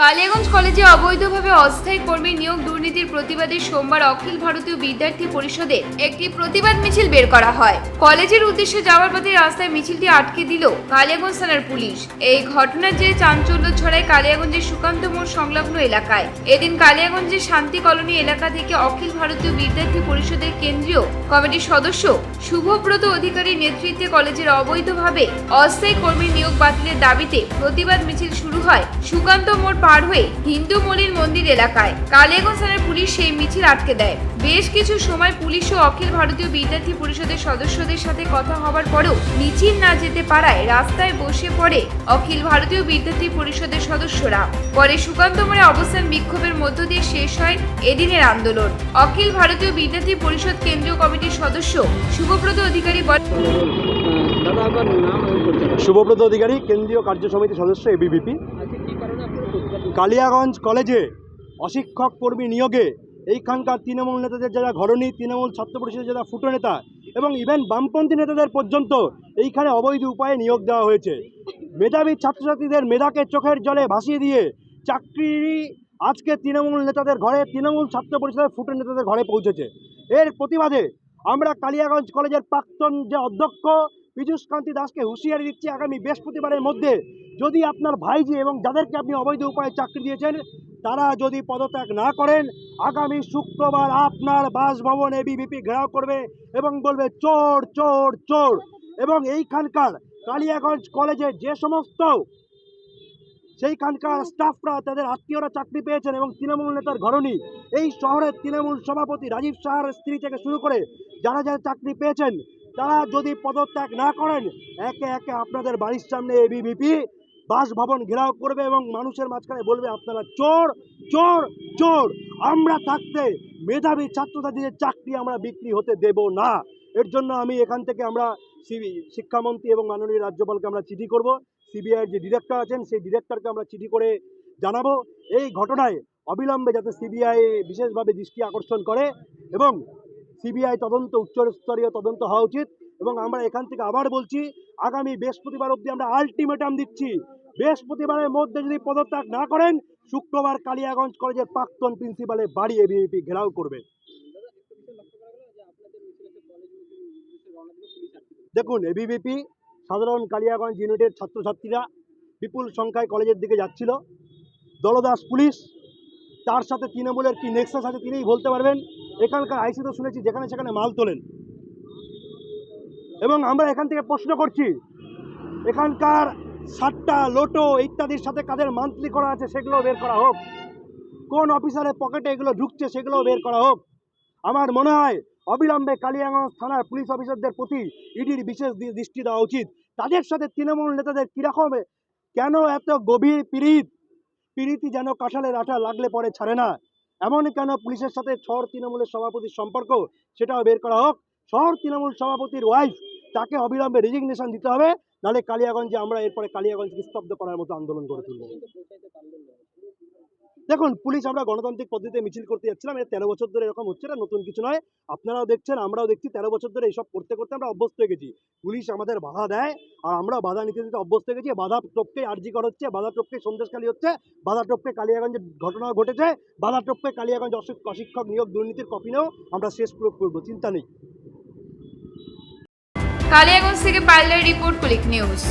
কালিয়াগঞ্জ কলেজে অবৈধভাবে অস্থায়ী কর্মী নিয়োগ দুর্নীতির প্রতিবাদে সোমবার অখিল ভারতীয় বিদ্যার্থী পরিষদের একটি প্রতিবাদ মিছিল বের করা হয়। কলেজের উদ্দেশ্যে যাওয়ার পথে রাস্তায় মিছিলটি আটকে দিল কালিয়াগঞ্জ থানার পুলিশ। এই ঘটনার যে চাঞ্চল্য ছড়ায় কালিয়াগঞ্জের সুকান্ত মোড় সংলগ্ন এলাকায়। এদিন কালিয়াগঞ্জের শান্তি কলোনি এলাকা থেকে অখিল ভারতীয় বিদ্যার্থী পরিষদের কেন্দ্রীয় কমিটির সদস্য শুভব্রত অধিকারীর নেতৃত্বে কলেজের অবৈধভাবে অস্থায়ী কর্মী নিয়োগ বাতিলের দাবিতে প্রতিবাদ মিছিল শুরু হয় সুকান্ত মোড় পার হয়ে হিন্দু মলির মন্দির এলাকায়। কালিয়াগঞ্জ থানার পুলিশ সেই মিছিল আটকে দেয়। বেশ কিছু সময় পুলিশ ও অখিল ভারতীয় বিদ্যার্থী পরিষদের সদস্যদের সাথে কথা হবার পরেও মিছিল না যেতে পারায় রাস্তায় বসে পড়ে অখিল ভারতীয় বিদ্যার্থী পরিষদের সদস্যরা। পরে সুকান্ত মোড়ে অবস্থান বিক্ষোভের মধ্য দিয়ে শেষ হয় এদিনের আন্দোলন। অখিল ভারতীয় বিদ্যার্থী পরিষদ কেন্দ্রীয় কমিটির সদস্য শুভব্রত অধিকারী শুভব্রত অধিকারী, কেন্দ্রীয় কার্য সমিতির সদস্য এবিভিপি আজকে কি কারণে আপনারা প্রতিবাদ করছেন? কালিয়াগঞ্জ কলেজে অশিক্ষক কর্মী নিয়োগে এইখানকার তৃণমূল নেতাদের যারা ঘরণী, তৃণমূল ছাত্র পরিষদের যারা ফুটো নেতা এবং ইভেন বামপন্থী নেতাদের পর্যন্ত এইখানে অবৈধ উপায়ে নিয়োগ দেওয়া হয়েছে। মেধাবী ছাত্রছাত্রীদের মেধাকে চোখের জলে ভাসিয়ে দিয়ে চাকরি আজকে তৃণমূল নেতাদের ঘরে, তৃণমূল ছাত্র পরিষদের ফুটো নেতাদের ঘরে পৌঁছেছে। এর প্রতিবাদে আমরা কালিয়াগঞ্জ কলেজের প্রাক্তন যে অধ্যক্ষ পীযূষ কান্তি দাসকে হুঁশিয়ারি দিচ্ছি আগামী বৃহস্পতিবারের মধ্যে। যদি আপনার ভাইজি এবং যাদেরকে আপনি অবৈধ উপায়ে চাকরি দিয়েছেন, তারা যদি পদত্যাগ না করেন, আগামী শুক্রবার আপনার বাসভবন এবিভিপি ঘেরাও করবে এবং বলবে, চোর চোর চোর। এবং এইখানকার কালিয়াগঞ্জ কলেজে যে সমস্ত সেইখানকার স্টাফরা তাদের আত্মীয়রা চাকরি পেয়েছেন এবং তৃণমূল নেতার ঘরণী, এই শহরের তৃণমূল সভাপতি রাজীব শাহর স্ত্রী থেকে শুরু করে যারা যারা চাকরি পেয়েছেন তারা যদি পদত্যাগ না করেন, একে একে আপনাদের বাড়ির সামনে এবিভিপি বাসভবন ঘেরাও করবে এবং মানুষের মাঝখানে বলবে, আপনারা চোর চোর চোর। আমরা থাকতে মেধাবী ছাত্রছাত্রীদের চাকরি আমরা বিক্রি হতে দেব না। এর জন্য আমি এখান থেকে আমরা শিক্ষামন্ত্রী এবং মাননীয় রাজ্যপালকে আমরা চিঠি করব। সিবিআইয়ের যে ডিরেক্টর আছেন, সেই ডিরেক্টরকে আমরা চিঠি করে জানাব। এই ঘটনায় অবিলম্বে যাতে সিবিআই বিশেষভাবে দৃষ্টি আকর্ষণ করে এবং সিবিআই তদন্ত, উচ্চস্তরীয় তদন্ত হওয়া উচিত এবং আমরা এখান থেকে আবার বলছি, আগামী বৃহস্পতিবার অবধি আমরা আলটিমেটাম দিচ্ছি। বৃহস্পতিবারের মধ্যে যদি পদত্যাগ না করেন, শুক্রবার কালিয়াগঞ্জ কলেজের প্রাক্তন প্রিন্সিপালের বাড়ি এবিপি ঘেরাও করবে। দেখুন এবিভিপি সাধারণ কালিয়াগঞ্জ ইউনিটের ছাত্রছাত্রীরা বিপুল সংখ্যায় কলেজের দিকে যাচ্ছিল। দলদাস পুলিশ তার সাথে তৃণমূলের কি নেক্সাস আছে তিনিই বলতে পারবেন? এখানকার আইসি তো শুনেছি, যেখানে সেখানে মাল তোলেন। এবং আমরা এখান থেকে প্রশ্ন করছি, এখানকার সাট্টা, লোটো ইত্যাদির সাথে কাদের মান্থলি করা আছে সেগুলো বের করা হোক। কোন অফিসারের পকেটে এগুলো ঢুকছে সেগুলো বের করা হোক। আমার মনে হয় অবিলম্বে কালিয়াগঞ্জ থানার পুলিশ অফিসারদের প্রতি ইডির বিশেষ দৃষ্টি দেওয়া উচিত। তাদের সাথে তৃণমূল নেতাদের কীরকম কেন এত গভীর পীড়িত? পীড়িতি যেন কাঁঠালের আঠা লাগলে পরে ছাড়ে না। এমন কেন পুলিশের সাথে শহর তৃণমূলের সভাপতির সম্পর্ক? সেটাও বের করা হোক। শহর তৃণমূল সভাপতির ওয়াইফ তাকে অবিলম্বে রেজিগনেশন দিতে হবে, নাহলে কালিয়াগঞ্জে আমরা এরপরে কালিয়াগঞ্জকে স্তব্ধ করার মতো আন্দোলন করে তুলব। দেখুন, পুলিশ আমরা গণতান্ত্রিক পদ্ধতিতে মিছিল করতে যাচ্ছিলাম এটা তেরো বছর ধরে এরকম হচ্ছে না নতুন কিছু নয়। আপনারাও দেখছেন, আমরাও দেখছি, তেরো বছর ধরে এইসব করতে করতে আমরা অভ্যস্ত হয়ে গেছি। পুলিশ আমাদের বাধা দেয়, আর আমরা বাধা নিতে নিতে অভ্যস্ত হয়ে গেছি। বাধা টপকে আর্জি করা হচ্ছে, বাধা টপকে সন্দেশখালী হচ্ছে, বাধা টপকে কালিয়াগঞ্জের ঘটনা ঘটেছে, বাধা টপকে কালিয়াগঞ্জ অশিক- অশিক্ষক নিয়োগ দুর্নীতির কপি নিয়েও আমরা শেষ প্রয়োগ করব, চিন্তা নেই। কালিয়াগঞ্জ থেকে পাইলার রিপোর্ট, কুলিক নিউজ।